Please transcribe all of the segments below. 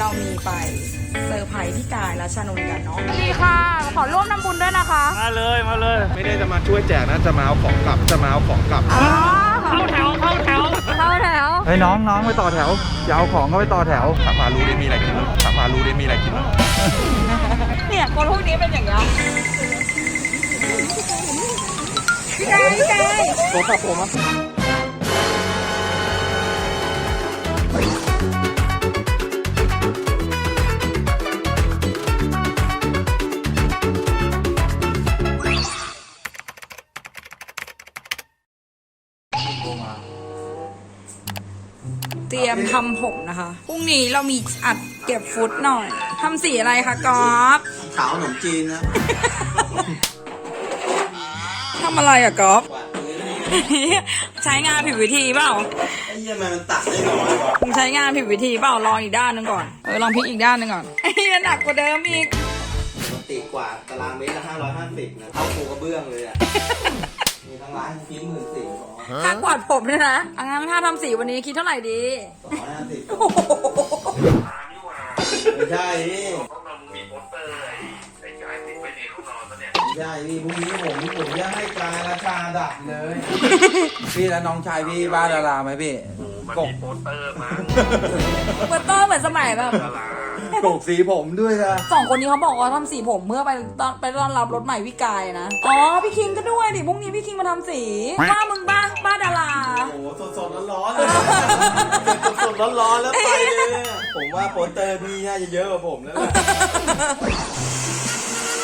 เรามีไปเซอร์ไพรส์พี่กายและชานนท์กันเนาะดีค่ะ ขอร่วมทำบุญด้วยนะคะมาเลยมาเลย ไม่ได้จะมาช่วยแจกนะจะมาเอาของกลับจะมาเอาของกลับอ๋อเข้าแถวเข้าแถวเข้าแถวเฮ้ยน้องน้องไปต่อแถวอย่าเอาของเขาไปต่อแถวถามมารู้ได้มีอะไรกินมั้งถามมารู้ได้มีอะไรกินมั้งเนี่ยคนพวกนี้เป็นอย่างนี้ยพี่กายพี่กายผมกับผมอ่ มทำผมนะคะ พรุ่งนี้เรามีอัดเก็บฟุตหน่อยทำสีอะไรคะกอฟขาวขนมจีนนะทำอะไรอะกอฟใช้งานผิดวิธีเปล่าไอ้เหี้ยมันมันตัดได้น้อยกว่ามึงใช้งานผิดวิธีเปล่าลองอีกด้านหนึงก่อนเออลองพลิกอีกด้านหนึงก่อนไอ้เหี้ยหนักกว่าเดิมอีกปกติกว่าตารางเมตรละห้าร้อยห้าสิบนะเท่าปูกระเบื้องเลยอะมีทั้งร้านฟิ้นหมื่นสี่ของ ค่ากวาดผมเนี่ยนะอะงั้นถ้าทำสีวันนี้คิดเท่าไหร่ดีสองร้อยห้าสิบโอ้โหไม่ใช่พี่เพราะมันมีโปสเตอร์ไอ้ไอ้กายติดไว้ในห้องนอนแล้วเนี่ยไม่ใช่พี่พรุ่งนี้ผมผมจะให้กายราคาดับเลย พี่แล้วน้องชายพี่บ้านดาราไหมพี่ มันกบมีโปสเตอร์มั้ง เปิดเตอร์เหมือนสมัยแบบ ดารา กบสีผมด้วยนะ สองคนนี้เขาบอกว่าทำสีผมเมื่อไปต้อนไปต้อนรับรถใหม่พี่กายนะ อ๋อ พี่คิงก็ด้วยดิพรุ่งนี้พี่คิงมาทำสีบ้ามึงบ้าบ้าดารา โอ้โหสดสดร้อนร้อนๆเลยสดสดร้อนร้อนๆแล้วไปเลยอะผมว่าโปสเตอร์พี่น่าจะเยอะกว่าผมแล้วแหละ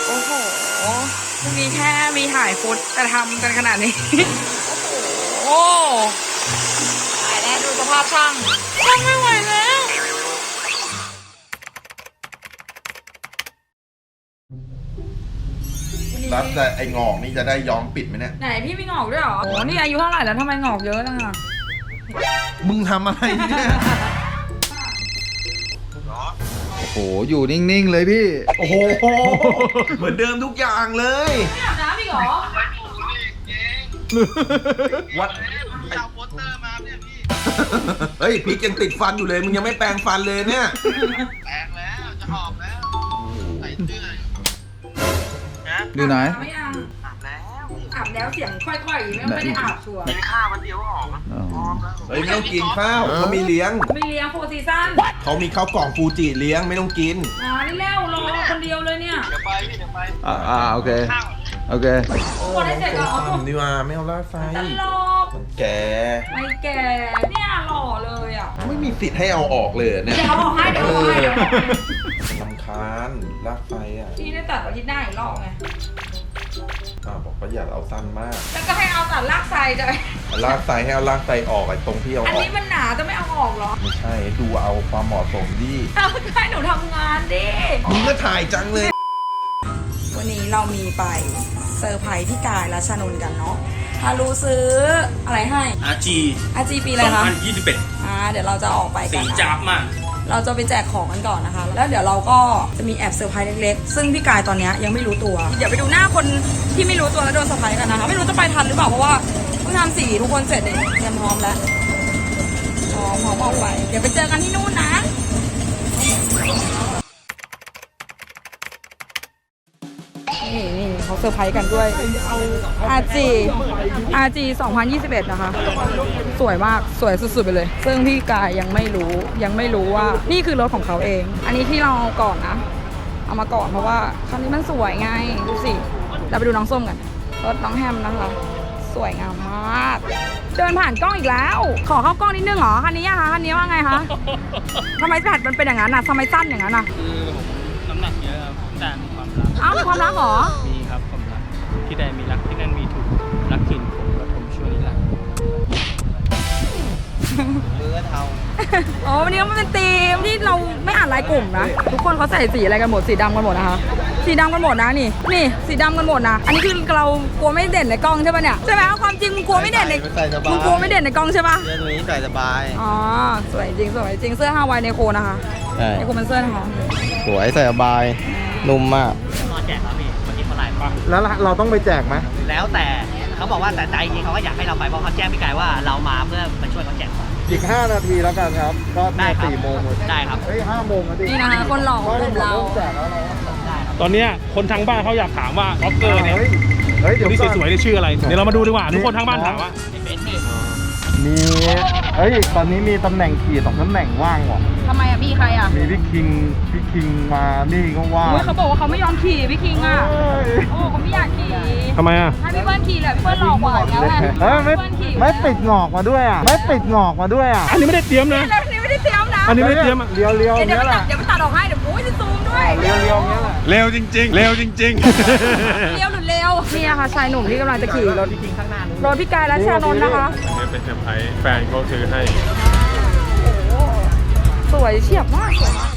โอ้โหพรุ่งนี้แค่มีถ่ายฟุตแต่ทำกันขนาดนี้ โอ้โหตายแล้วดูสภาพช่างช่างไม่ไหวแล้ว รับแต่ไอ้งอกนี่จะได้ย้อมปิดไหมเนี่ย ไหนพี่มีงอกด้วยเหรอโอ้นี่อายุเท่าไหร่แล้วทำไมงอกเยอะจังอะมึงทำอะไรเนี่ย โอ้โห อยู่นิ่ง ๆ เลยพี่ โอ้โห เหมือนเดิมทุกอย่างเลย ไม่อาบน้ำอีกเหรอวัดเอาโปสเตอร์มาเนี่ยพี่ เฮ้ยพี่ยังติดฟันอยู่เลย มึงยังไม่แปรงฟันเลยเนี่ย อยู่ไหน ไม่อาบอาบแล้วอาบแล้วเสียงค่อยๆไม่ไม่ได้อาบชัวร์กินข้าววันเดียวก็ออกแล้วพร้อมแล้วเฮ้ยไม่ต้องกินข้าวเขามีเลี้ยง มีเลี้ยงโฟร์ซีซั่นเขามีข้าวกล่องฟูจิเลี้ยงไม่ต้องกินอ่านี่แล้วรอคนเดียวเลยเนี่ยเดี๋ยวไปพี่เดี๋ยวไปอ่าอ่าโอเคข้าวโอเคกดให้เสร็จก่อนทำดีว่าไม่เอาลาดไฟตลกแกไม่แก่เนี่ยหล่อเลยอะไม่มีสิทธิ์ให้เอาออกเลยเนี่ยเดี๋ยวเอาออกให้เดี๋ยวเอาออกให้เดี๋ยวเอาออกให้ลำคาญลากไฟอะพี่ได้ตัดอาทิตย์หน้าอีกรอบไงอ่าบอกว่าอย่าเอาสั้นมากแล้วก็ให้เอาตัดลากไซจะลากไฟให้เอาลากไฟออกไอ้ตรงที่เอาอันออกนี้มันหนาจะไม่เอาออกเหรอไม่ใช่ดูเอาความเหมาะสมดิเอาให้หนูทำงานดิ มึงก็ถ่ายจังเลย วันนี้เรามีไปเซอร์ไพรส์พี่กายและชานนท์กันเนาะฮารุซื้ออะไรให้อาจีอาจีปีอะไรคะ2021 อ่าเดี๋ยวเราจะออกไปกัสีนนะจับมาก เราจะไปแจกของกันก่อนนะคะ แล้วเดี๋ยวเราก็จะมีแอบเซอร์ไพรส์เล็กๆ ซึ่งพี่กายตอนนี้ยังไม่รู้ตัว เดี๋ยวไปดูหน้าคนที่ไม่รู้ตัวแล้วโดนเซอร์ไพรส์กันนะคะ ไม่รู้จะไปทันหรือเปล่าเพราะว่าเพิ่งทำสีทุกคนเสร็จเนี่ยเตรียมพร้อมแล้วพร้อมพร้อมออกไปเดี๋ยวไปเจอกันที่นู่นนะ เขาเซอร์ไพรส์กันด้วย RG RG 2021 นะคะ สวยมากสวยสุดๆ ไปเลย ซึ่งพี่กายยังไม่รู้ยังไม่รู้ว่านี่คือรถของเขาเอง อันนี้ที่เราเอาก่อนนะ เอามาก่อนเพราะว่าคันนี้มันสวยไง ดูสิ เราไปดูน้องส้มกัน รถน้องแฮมนะคะ สวยงามมาก เดินผ่านกล้องอีกแล้ว ขอเข้ากล้องนิดนึงเหรอคันนี้อะคะคันนี้ว่าไงคะทำไมแผดมันเป็นอย่างนั้นอะทำไมสั้นอย่างนั้นอะคือผมน้ำหนักเยอะครับแต่มีความรัก เอ้ามีความรักเหรอ มีครับความรัก ที่ใดมีรักที่นั่นมีถูกรักถิ่นผมกระทมช่วยนิรักเลือเทาอ๋อวันนี้มันเป็นธีมที่เราไม่อ่านรายกลุ่มนะ ทุกคนเขาใส่สีอะไรกันหมดสีดำกันหมดนะคะ สีดำกันหมดนะนี่ นี่สีดำกันหมดนะ อันนี้คือเรากลัวไม่เด่นในกล้องใช่ปะเนี่ยใช่ไหมเอาความจริงมึงกลัวไม่เด่นในใส่สบายมึงกลัวไม่เด่นในกล้องใช่ปะเสื้อตัวนี้ใส่สบายอ๋อสวยจริงสวยจริงเสื้อฮาวายเนโคนะคะใช่เนโคเป็นเสื้อนะคะสวยใส่สบายนุ่มมากมาแจกครับ ป่ะแล้วเราต้องไปแจกไหมแล้วแต่เขาบอกว่าแต่ใจจริงเขาก็อยากให้เราไปเพราะเขาแจ้งพี่กายว่าเรามาเพื่อมาช่วยเขาแจกของ อีก 5 นาทีแล้วกันครับ ก็ได้ครับสี่โมงเลยได้ครับ เฮ้ยห้าโมงแล้วดินี่นะคะคนหล่อของกลุ่มเราแจกแล้วนะตอนเนี้ยคนทางบ้านเขาอยากถามว่าบล็อกเกอร์เนี่ยเฮ้ยเฮ้ยคเดี๋ยนวที่ก่อน สวยๆเนี่ยชื่ออะไร เดี๋ยวเรามาดูดีกว่าทุกคนทางบ้านถามว่ามีเฮ้ย ตอนนี้มีตำแหน่งขี่สองตำแหน่งว่างว่ะ ทำไมอะพี่ใครอะมีพี่คิง พี่คิงมานี่ก็ว่าง อุ้ยเขาบอกว่าเขาไม่ยอมขี่พี่คิงอะเฮ้ยโอ้เขาไม่อยากขี่ ทำไมอะ ให้พี่เบิ้ลขี่แหละพี่เบิ้ลหล่อกว่าอยู่แล้วไงเฮ้ยไม่พี่เบิ้ลขี่ไม่ติดงอกมาด้วยอะ ไม่ติดงอกมาด้วยอะอันนี้ไม่ได้เตรียมนะ แล้วนี่ไม่ได้เตรียมนะอันนี้ไม่ได้เตรียมอะเรียวเรียวเดี๋ยวเนี้ยไปแหตัละดเดี๋ยวไปตัดออกให้เดี๋ยวโอ้ยจะซูมด้วยเรียวเรียวเนี้ยแหละเร็วจริง ๆ เร็วจริงเร็วหรือเร็ว นี่นะคะชายหนุ่มที่กำลังจะขี่รถ รถพี่กายและชานนท์นะคะนี่เป็นเซอร์ไพรส์แฟนเขาซื้อให้ สวยเฉียบมากสวยมาก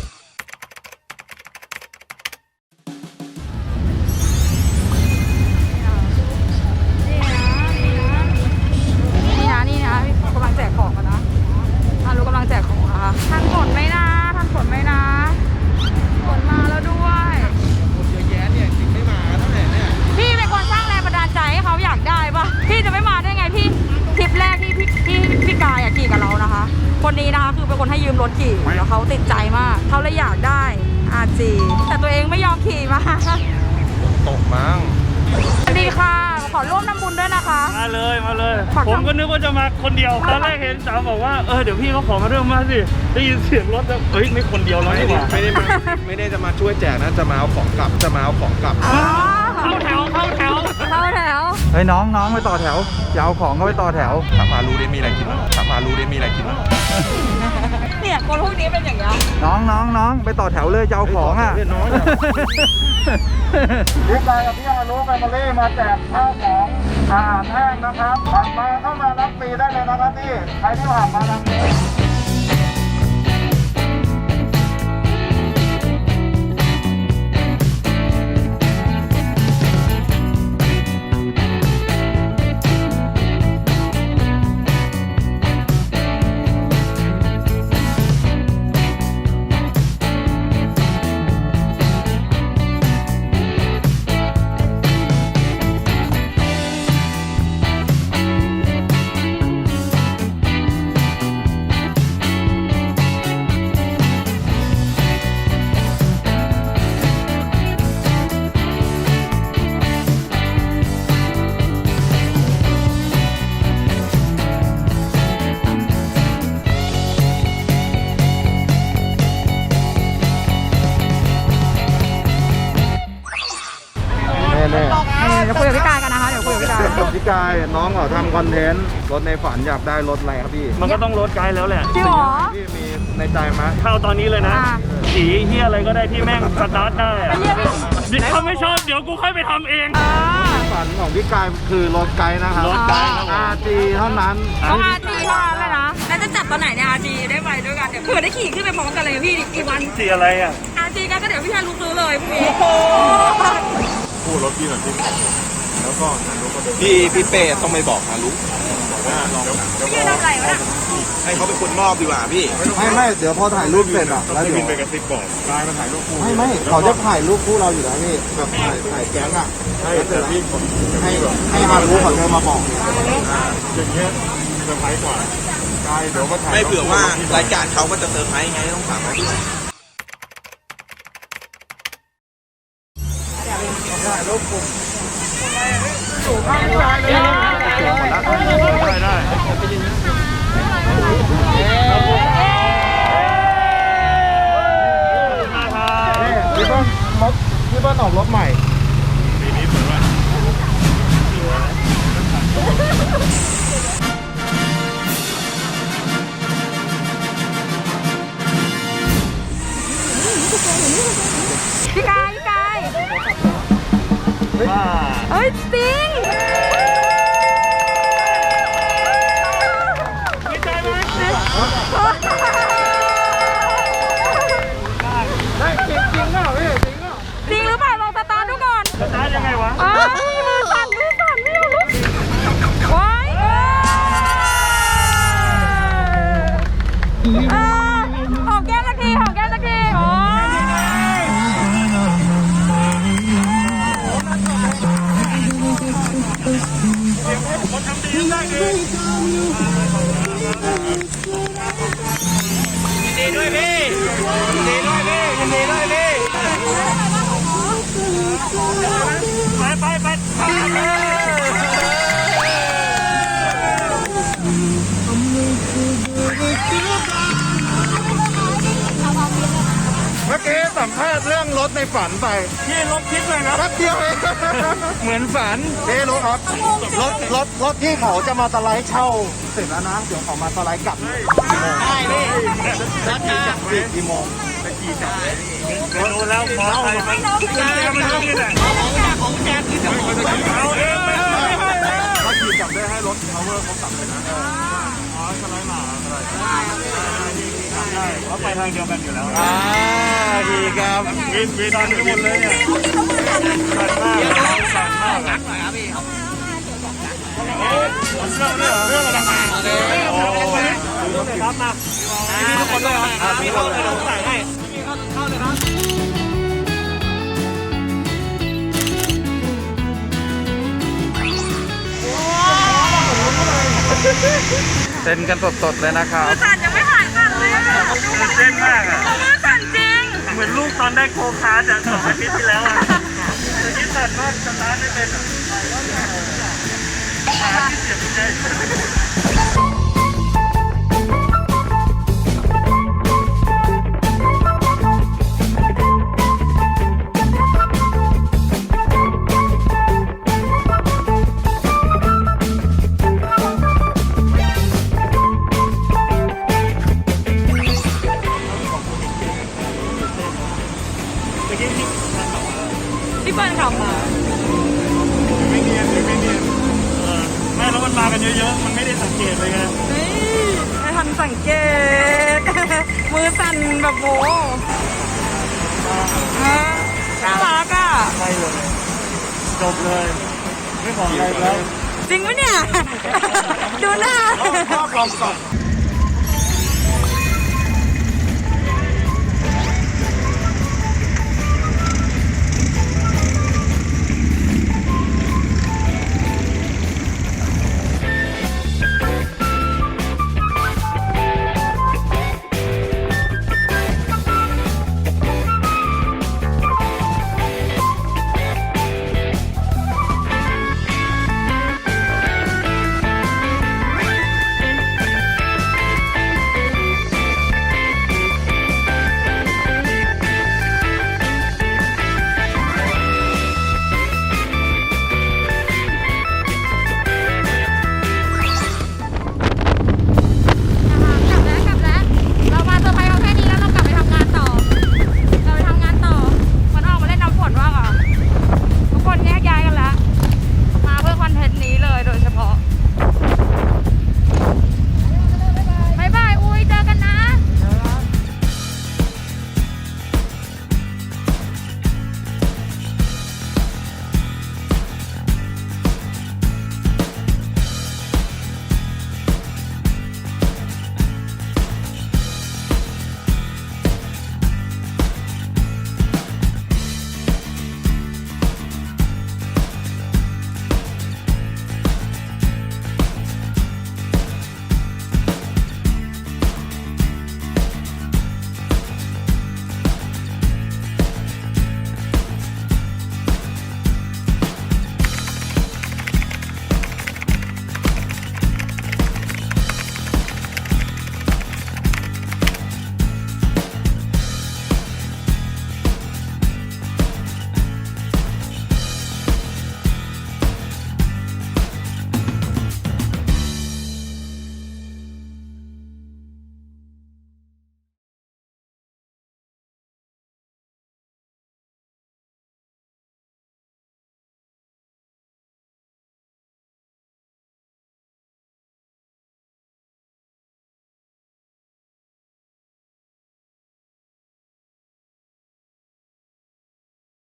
ร่วมทำบุญด้วยนะคะ มาเลยมาเลย ขอทำผมก็นึกว่าจะมาคนเดียวตอนแรกเห็นสาวบอกว่าเออเดี๋ยวพี่เขาขอมาเรื่องมาสิได้ยินเสียงรถแล้วเฮ้ยไม่คนเดียวแล้วนี่หว่าไม่ได้มาไม่ได้จะมาช่วยแจกนะ จะมาเอาของกลับ จะมาเอาของกลับ อ๋อเข้าแถวเข้าแถวเข้าแถวเฮ้ยน้องน้องไปต่อแถวจะเอาของก็ไปต่อแถว ถามมารู้ได้มีอะไรกินมั้งถามมารู้ได้มีอะไรกินมั้ง เนี่ยคนพวกนี้เป็นอย่างนี้ยน้องน้องน้องไปต่อแถวเลยจะเอาของอะเฮ้ยน้องอย่าพี่กายกับพี่อานุไปมาเล่มาแจกข้าวของอาหารแห้งนะครับผ่านมาเข้ามารับฟรีได้เลยนะครับพี่ใครที่ผ่านมาทางนี้ กายพี่กายน้องเขาทำคอนเทนต์รถในฝันอยากได้รถอะไรครับพี่มันก็ต้องลดไกลแล้วแหละจริงเหรอพี่มีในใจไหมเข้าตอนนี้เลยนะ อ่าสีเฮียอะไรก็ได้ที่แม่งสตาร์ทได้อะไปเรียกพี่ถ้าไม่ชอบเดี๋ยวกูค่อยไปทำเองอ่าฝันของพี่กายคือรถไกด์นะครับรถไกด์ครับผม RG เท่านั้นต้องอาจีเท่านั้นเลยนะแล้วจะจับตอนไหนเนี่ยอาจีได้ไปด้วยกันเดี๋ยวเผื่อได้ขี่ขึ้นไปพร้อมกันเลยพี่อีกวันสีอะไรอะอาจีกันก็เดี๋ยวพี่ชายรู้ซื้อเลยพรุ่งนี้ พูดรถพี่หน่อยพี่ แล้วก็นายกก็เดินพี่พี่เป้ต้องไปบอกฮารุบอกว่าเดี๋ยวเดี๋ยวพี่ทำอะไรวะเนี่ยให้เขาเป็นคนมอบดีกว่าพี่ไม่ไม่เดี๋ยวพอถ่ายรูปเสร็จอะแล้วพี่เดี๋บิยนวไปกระซิบบอกกายมาถ่ายรูปคู่ไม่ไม่เขาจะถ่ายรูปคู่เราอยู่แล้วพี่แบบถ่ายถ่ายแก๊งอะใช่แต่พี่ผมให้ให้ฮารุเขาเดินมาบอกอย่างเงี้ยเซอร์ไพรส์กว่ากายเดี๋ยวมาถ่ายไม่เผื่อว่ารายการเขาก็จะเซอร์ไพรส์ไงต้องถามเขาด้วยได้ได้มาครับนี่ พี่เบิ้ลรถพี่เบิ้ลออกรถใหม่ปีนี้เหมือนว่าพี่กายพี่กายว่าเฮ้ยจริง เรื่องรถในฝันไปพี่ลบคลิปเลยนะแป๊บเดียวเองเหมือนฝันเจ๊รู้ครับรถรถรถที่เขาจะมาสไลด์เช่าเสร็จแล้วนะเดี๋ยวเขามาสไลด์กลับได้พี่แล้วจะกลับกี่โมงเดี๋ยวรู้แล้วมอไซค์มันกุญแจมันอยู่นี่แหละเอาเองไปเลยถ้าขี่กลับได้ให้รถ power เขากลับเลยนะอ๋อสไลด์หมาสไลด์ ใช่เขาไปทางเดียวกันอยู่แล้วอ่าดีครับมีมีตอนนี้หมดเลยเนี่ยสั่นมากสั่นมากนักหน่อยครับพี่เรื่องอะไรมาเรื่องอะไรครับมาทุกคนเลยครับพี่เข้าเลยใส่ให้เซ็นกันสดๆเลยนะครับ เลยอะเต้นมากอะมือสั่นจริง เหมือนลูกตอนได้โคคาร์จากสองอาทิตย์ที่แล้วอะตอนนี้สั่นมากสตาร์ทไม่เป็นอะขาที่เสียบใจ มาไม่เนียนไม่เนียนเออแม่แล้วมันมากันเยอะๆ มันไม่ได้สังเกตเลยไงเฮ้ยไม่ทันสังเกต มือสั่นแบบโหฮะน่ารักอะใช่เลยจบเลย ไม่บอกอะไรแล้ว จริงปะเนี่ย ดูหน้าภาพลองก่อน